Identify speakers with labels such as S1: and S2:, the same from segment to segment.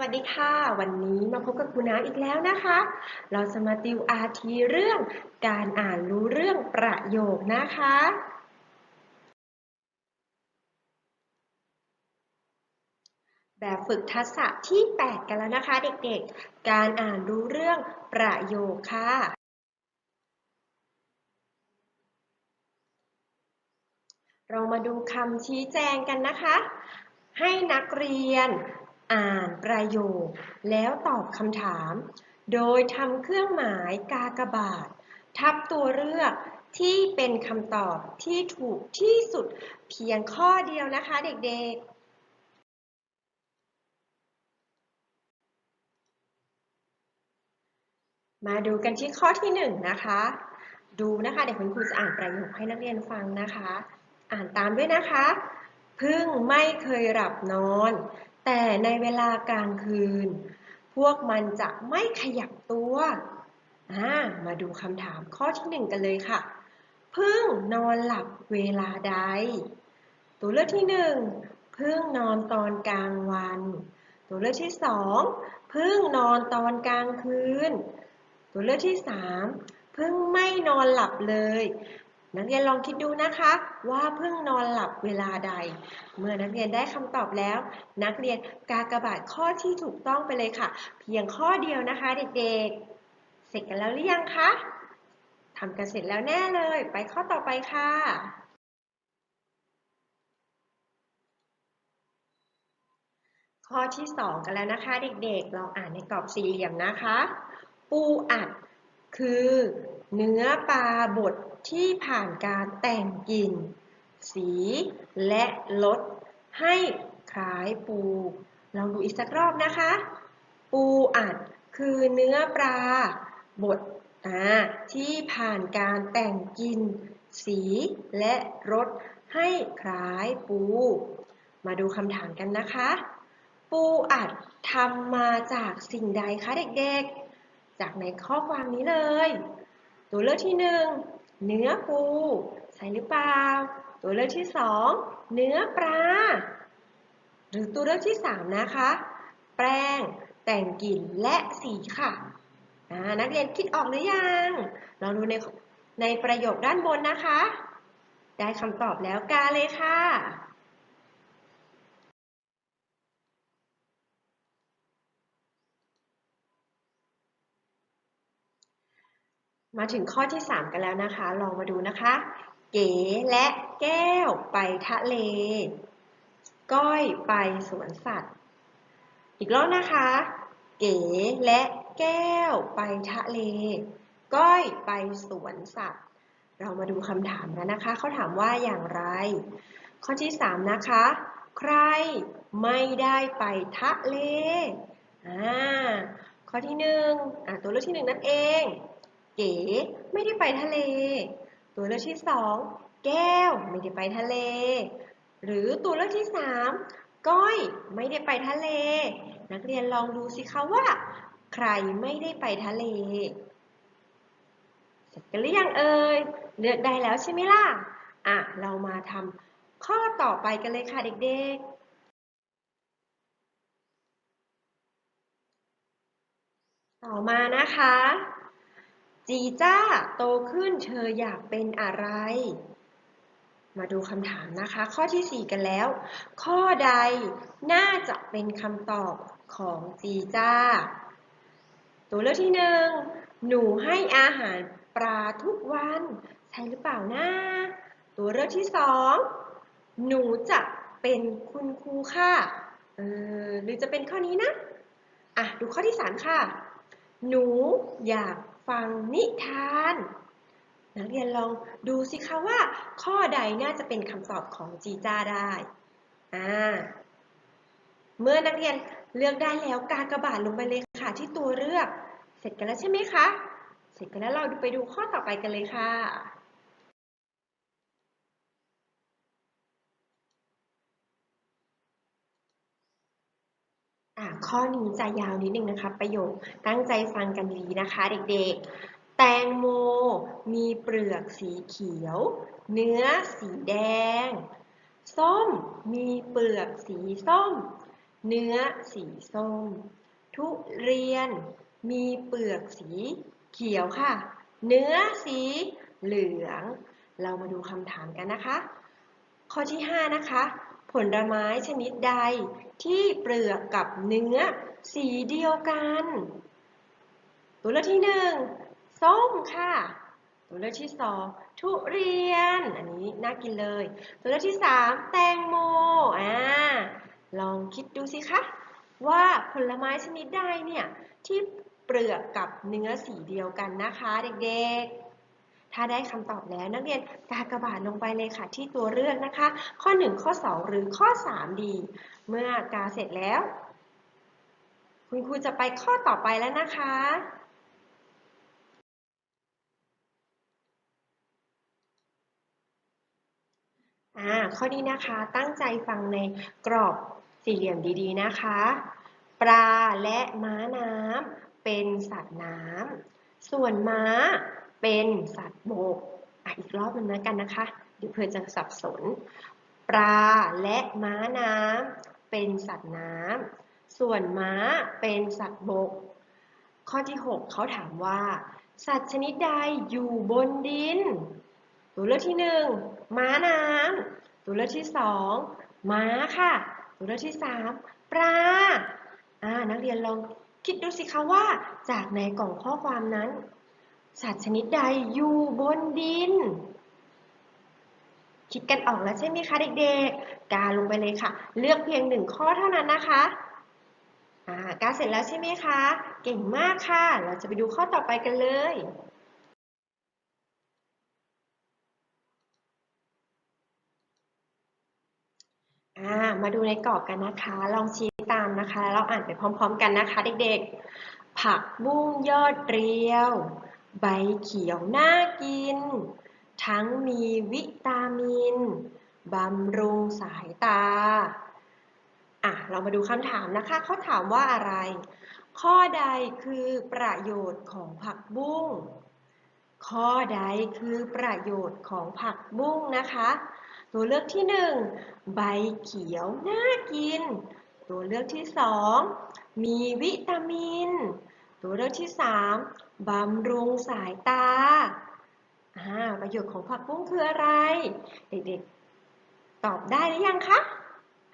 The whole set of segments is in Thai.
S1: วัสดีค่ะ วันนี้มาพบกับครูน้ำอีกแล้วนะคะ เราจะมาติวอาทีเรื่องการอ่านรู้เรื่องประโยคนะคะ แบบฝึกทักษะที่ 8 กันแล้วนะคะเด็กๆ การอ่านรู้เรื่องประโยคค่ะ เรามาดูคำชี้แจงกันนะคะ ให้นักเรียน อ่านประโยค แล้วตอบคำถาม โดยทำเครื่องหมายกากบาท ทับตัวเลือกที่เป็นคำตอบที่ถูกที่สุดเพียงข้อเดียวนะคะเด็กๆมาดูกันที่ข้อที่หนึ่งนะคะ ดูนะคะ เดี๋ยวคุณครูจะอ่านประโยคให้นักเรียนฟังนะคะ อ่านตามด้วยนะคะ พึ่งไม่เคยหลับนอน แต่ในเวลากลางคืน พวกมันจะไม่ขยับตัวมาดูคำถามข้อที่หนึ่งกันเลยค่ะพึ่งนอนหลับเวลาใด ตัวเลือกที่หนึ่งพึ่งนอนตอนกลางวัน ตัวเลือกที่สองพึ่งนอนตอนกลางคืน ตัวเลือกที่สามพึ่งไม่นอนหลับเลย นักเรียนลองคิดดูนะคะ ว่าเพิ่งนอนหลับเวลาใด เมื่อนักเรียนได้คำตอบแล้ว นักเรียนกากบาทข้อที่ถูกต้องไปเลยค่ะ เพียงข้อเดียวนะคะเด็กๆ เสร็จกันแล้วหรือยังคะทำกันเสร็จแล้วแน่เลย ไปข้อต่อไปค่ะข้อที่สองกันแล้วนะคะ เด็กๆลองอ่านในกรอบสี่เหลี่ยมนะคะ ปูอัดคือ เนื้อปลาบดที่ผ่านการแต่งกลิ่น สีและรสให้คล้ายปู ลองดูอีกสักรอบนะคะ ปูอัดคือเนื้อปลาบดที่ผ่านการแต่งกลิ่น สีและรสให้คล้ายปู มาดูคำถามกันนะคะ ปูอัดทำมาจากสิ่งใดคะเด็กๆ จากในข้อความนี้เลย ตัวเลือกที่หนึ่งเนื้อปู ใช่หรือเปล่า ตัวเลือกที่สองเนื้อปลา หรือตัวเลือกที่สามนะคะ แป้งแต่งกลิ่นและสีค่ะนักเรียนคิดออกหรือยังลองดูในในประโยคด้านบนนะคะ ได้คำตอบแล้วกาเลยค่ะ มาถึงข้อที่ 3 กันแล้วนะคะ ลองมาดูนะคะ เก๋และแก้วไปทะเล ก้อยไปสวนสัตว์ อีกรอบนะคะ เก๋และแก้วไปทะเล ก้อยไปสวนสัตว์ เรามาดูคำถามกันนะคะ เขาถามว่าอย่างไร ข้อที่ 3 นะคะ ใครไม่ได้ไปทะเล อ่า ข้อที่1อ่าตัวเลือกที่ 1 นั่นเอง เก๋ไม่ได้ไปทะเล ตัวเลือกที่2แก้วไม่ได้ไปทะเล หรือตัวเลือกที่3ก้อยไม่ได้ไปทะเล นักเรียนลองดูสิคะว่า ใครไม่ได้ไปทะเลเสร็จกันหรือยังเอ่ยเลือกได้แล้วใช่ไหมล่ะอะเรามาทำข้อต่อไปกันเลยค่ะเด็กๆต่อมานะคะ จีจ้าโตขึ้นเธออยากเป็นอะไร มาดูคำถามนะคะ ข้อที่ 4 กันแล้ว ข้อใดน่าจะเป็นคำตอบของจีจ้า ตัวเลือกที่หนึ่งหนูให้อาหารปลาทุกวัน ใช่หรือเปล่านะ ตัวเลือกที่สองหนูจะเป็นคุณครูค่ะเออหรือจะเป็นข้อนี้นะ อะ ดูข้อที่สามค่ะ หนูอยาก ฟังนิทาน นักเรียนลองดูสิคะว่า ข้อใดน่าจะเป็นคำตอบของจีจ้าได้อ่าเมื่อนักเรียนเลือกได้แล้วกากระบาดลงไปเลยค่ะที่ตัวเลือก เสร็จกันแล้วใช่ไหมคะ เสร็จกันแล้วเราไปดูข้อต่อไปกันเลยค่ะ ข้อนี้จะยาวนิดนึงนะคะ ประโยคตั้งใจฟังกันดีนะคะเด็กๆ แตงโมมีเปลือกสีเขียว เนื้อสีแดง ส้มมีเปลือกสีส้ม เนื้อสีส้ม ทุเรียนมีเปลือกสีเขียวค่ะ เนื้อสีเหลือง เรามาดูคำถามกันนะคะ ข้อที่ 5 นะคะ ผลไม้ชนิดใดที่เปลือกกับเนื้อสีเดียวกัน ตัวเลือกที่1ส้มค่ะ ตัวเลือกที่2ทุเรียน อันนี้น่ากินเลย ตัวเลือกที่3แตงโมอ่าลองคิดดูสิคะว่าผลไม้ชนิดใดเนี่ยที่เปลือกกับเนื้อสีเดียวกันนะคะเด็กๆ ถ้าได้คำตอบแล้วนักเรียนกากระบาดลงไปเลยค่ะที่ตัวเลือกนะคะ ข้อ 1 ข้อ 2 หรือข้อ 3 ดี เมื่อกาเสร็จแล้ว คุณครูจะไปข้อต่อไปแล้วนะคะอ่าข้อนี้นะคะตั้งใจฟังในกรอบสี่เหลี่ยมดีๆนะคะ ปลาและม้าน้ำเป็นสัตว์น้ำส่วนม้า เป็นสัตว์บกอะอีกรอบหนึงแล้วกันนะคะ เดี๋ยวเพื่อนจะสับสน ปลาและม้าน้ำเป็นสัตว์น้ำส่วนม้าเป็นสัตว์บก ข้อที่ 6เขาถามว่า สัตว์ชนิดใดอยู่บนดิน ตัวเลือกที่ 1 ม้าน้ำตัวเลือกที่ 2 ม้าค่ะ ตัวเลือกที่ 3 ปลาอ่านักเรียนลองคิดดูสิคะว่าจากในกล่องข้อความนั้น สัตว์ชนิดใดอยู่บนดิน คิดกันออกแล้วใช่ไหมคะเด็กๆ กาลงไปเลยค่ะ เลือกเพียงหนึ่งข้อเท่านั้นนะคะอ่ากาเสร็จแล้วใช่ไหมคะ เก่งมากค่ะ เราจะไปดูข้อต่อไปกันเลยมาดูในกรอบกันนะคะ ลองชี้ตามนะคะแล้วเราอ่านไปพร้อมๆกันนะคะ เด็กๆ ผักบุ้งยอดเรียว ใบเขียวน่ากิน ทั้งมีวิตามิน บำรุงสายตา อะ เรามาดูคำถามนะคะ เขาถามว่าอะไร ข้อใดคือประโยชน์ของผักบุ้ง ข้อใดคือประโยชน์ของผักบุ้งนะคะ ตัวเลือกที่หนึ่งใบเขียวน่ากิน ตัวเลือกที่สองมีวิตามิน ตัวเลือกที่สามบำรุงสายตาประโยชน์ของผักบุ้งคืออะไร เด็กๆ ตอบได้หรือยังคะ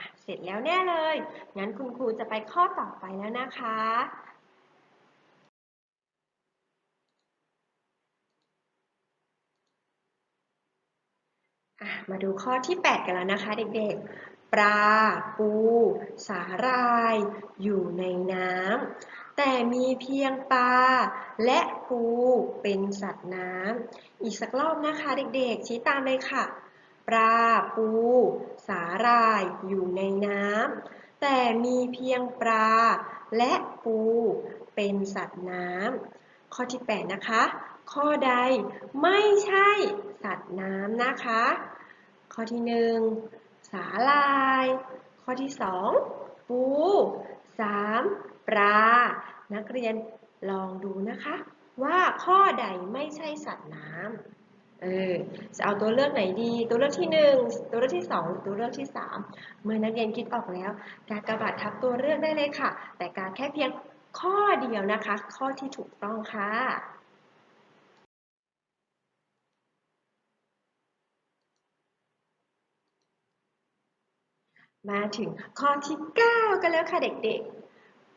S1: ะเสร็จแล้วแน่เลย งั้นคุณครูจะไปข้อต่อไปแล้วนะคะอะมาดูข้อที่ 8 กันแล้วนะคะ เด็กๆ ปลา ปู สาหร่าย อยู่ในน้ำ แต่มีเพียงปลาและปูเป็นสัตว์น้ำ อีกสักรอบนะคะเด็กๆ ชี้ตามเลยค่ะ ปลาปู สาหร่ายอยู่ในน้ำ แต่มีเพียงปลาและปูเป็นสัตว์น้ำ ข้อที่ 8 นะคะ ข้อใดไม่ใช่สัตว์น้ำนะคะ ข้อที่หนึ่งสาลาย ข้อที่สองปูสาม ปลา นักเรียนลองดูนะคะ ว่าข้อใดไม่ใช่สัตว์น้ำเออจะเอาตัวเลือกไหนดี ตัวเลือกที่หนึ่งตัวเลือกที่สองหรือตัวเลือกที่สามเมื่อนักเรียนคิดออกแล้ว การกระบาดทับตัวเลือกได้เลยค่ะ แต่การแค่เพียงข้อเดียวนะคะ ข้อที่ถูกต้องค่ะมาถึงข้อที่ 9 กันแล้วค่ะเด็กๆ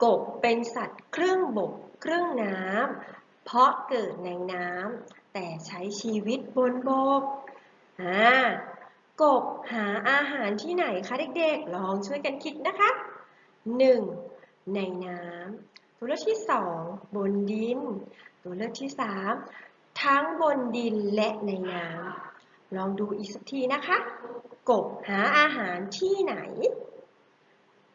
S1: กบเป็นสัตว์ครึ่งบกครึ่งน้ำ เพราะเกิดในน้ำแต่ใช้ชีวิตบนบกอ่ากบหาอาหารที่ไหนคะเด็กๆ ลองช่วยกันคิดนะคะ 1. ในน้ำ ตัวเลือกที่ 2 บนดิน ตัวเลือกที่ 3 ทั้งบนดินและในน้ำ ลองดูอีกสักทีนะคะ กบหาอาหารที่ไหน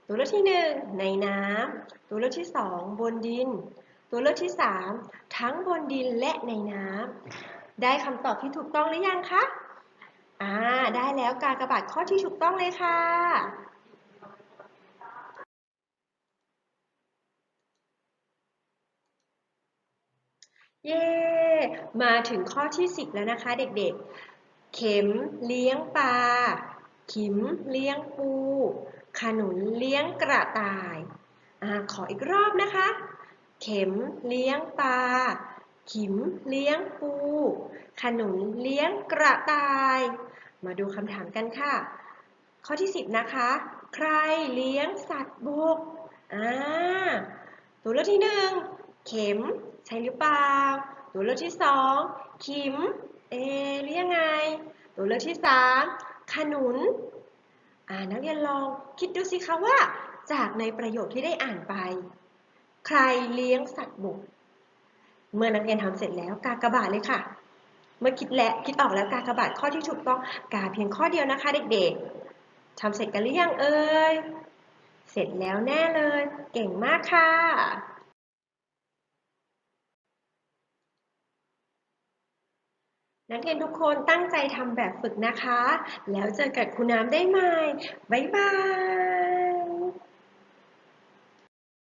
S1: ตัวเลือกที่หนึ่งในน้ำตัวเลือกที่สองบนดิน ตัวเลือกที่สามทั้งบนดินและในน้ำได้คำตอบที่ถูกต้องหรือยังคะอ่าได้แล้วการกระบาดข้อที่ถูกต้องเลยค่ะเย้มาถึงข้อที่ 10 แล้วนะคะ เด็กๆ เข็มเลี้ยงปลาขิมเลี้ยงปู ขนุนเลี้ยงกระต่ายอขออีกรอบนะคะ เข็มเลี้ยงปลา ขิมเลี้ยงปู ขนุนเลี้ยงกระต่าย มาดูคำถามกันค่ะ ข้อที่ 10 นะคะ ใครเลี้ยงสัตว์บกอ่าตัวเลือกที่หนึ่งเข็มใช่หรือเปล่า ตัวเลือกที่สองขิม เอเลี้ยงไง ตัวเลือกที่สามขนุน นักเรียนลองคิดดูสิคะว่า จากในประโยคที่ได้อ่านไป ใครเลี้ยงสัตว์บก เมื่อนักเรียนทำเสร็จแล้วกากบาทเลยค่ะ เมื่อคิดและคิดออกแล้วกากบาทข้อที่ถูกต้องกาเพียงข้อเดียวนะคะ เด็กๆทำเสร็จกันหรือยังเอ่ยเสร็จแล้วแน่เลย เก่งมากค่ะ นักเรียนทุกคนตั้งใจทำแบบฝึกนะคะ แล้วเจอกับครูน้ำได้ใหม่ บ๊ายบาย